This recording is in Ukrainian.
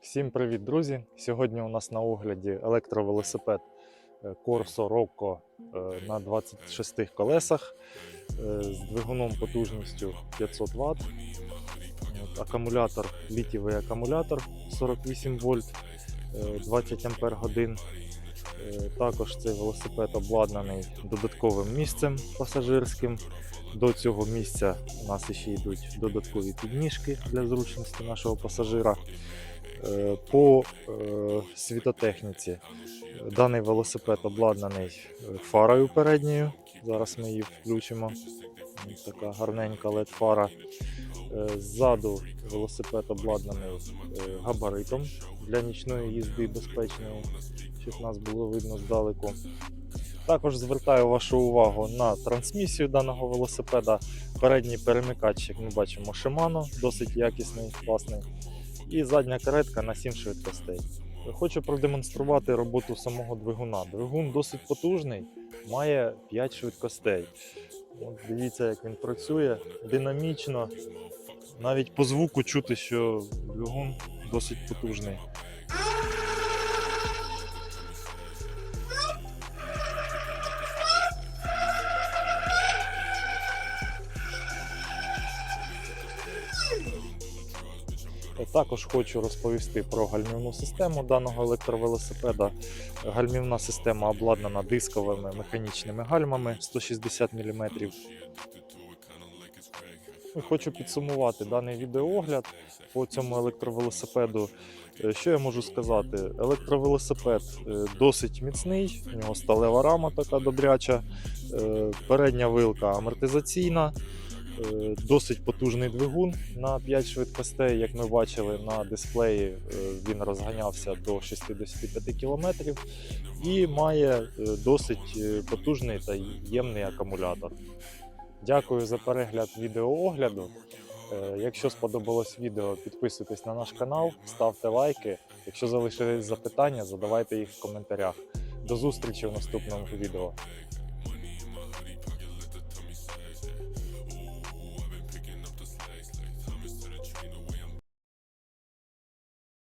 Всім привіт, друзі! Сьогодні у нас на огляді електровелосипед е, Corso Rocco е, на 26 колесах е, з двигуном потужністю 500 Вт. Акумулятор, літівий акумулятор 48 вольт, е, 20 ампер годин. Також цей велосипед обладнаний додатковим місцем пасажирським. До цього місця у нас ще йдуть додаткові підніжки для зручності нашого пасажира. Е, По е, світотехніці даний велосипед обладнаний е, фарою передньою. Зараз ми її включимо. Така гарненька LED-фара. Е, Ззаду велосипед обладнаний е, габаритом для нічної їзди безпечної, щоб нас було видно здалеку. Також звертаю вашу увагу на трансмісію даного велосипеда. Передній перемикач, як ми бачимо, Shimano, досить якісний, класний. І задня каретка на 7 швидкостей. Хочу продемонструвати роботу самого двигуна. Двигун досить потужний, має 5 швидкостей. От дивіться, як він працює динамічно. Навіть по звуку чути, що двигун досить потужний. Також хочу розповісти про гальмівну систему даного електровелосипеда. Гальмівна система обладнана дисковими механічними гальмами 160 мм. І Хочу підсумувати даний відеоогляд по цьому електровелосипеду. Е, Що я можу сказати? Електровелосипед е, досить міцний, у нього сталева рама така добряча, е, передня вилка амортизаційна, е, досить потужний двигун на 5 швидкостей. Як ми бачили на дисплеї, е, він розганявся до 65 км і має е, досить е, потужний та ємний акумулятор. Дякую за перегляд відеоогляду. Е, Якщо сподобалось відео, підписуйтесь на наш канал, ставте лайки. Якщо залишились запитання, задавайте їх в коментарях. До зустрічі в наступному відео.